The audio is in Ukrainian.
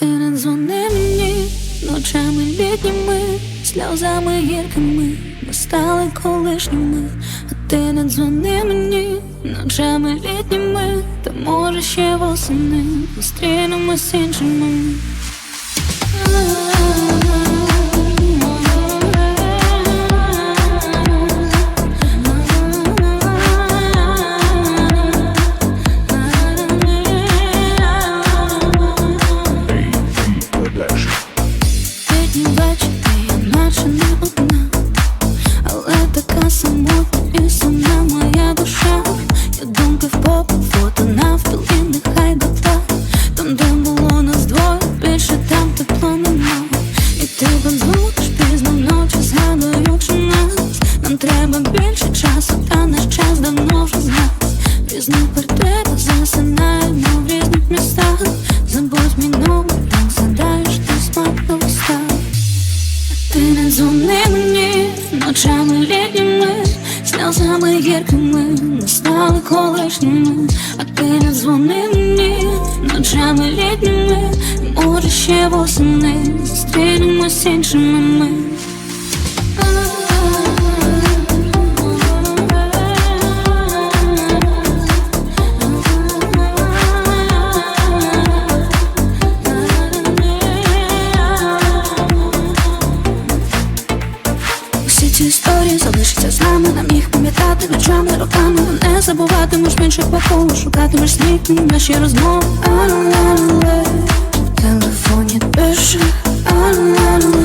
Ти не дзвони мені ночами літніми, сльозами гіркими, ми стали колишніми, а ти не дзвони мені ночами літніми, та може ще восени зустрінемось іншими. Треба більше часу, та наш час давно вже з нас. В різних портретах засинаємо в різних містах. Забудь мій так згадаєш ти на устах. Ти не дзвони мені ночами літніми, сльозами гіркими, ми стали колишніми, а ти не дзвони мені ночами літніми, може ще восени зустрінемось іншими ми. Ці історії залишаться з нами, нам їх пам'ятати ночами, роками. Не забуватимеш менше поколу, шукатимеш світ у наші розмови. Але В телефоні пише. Але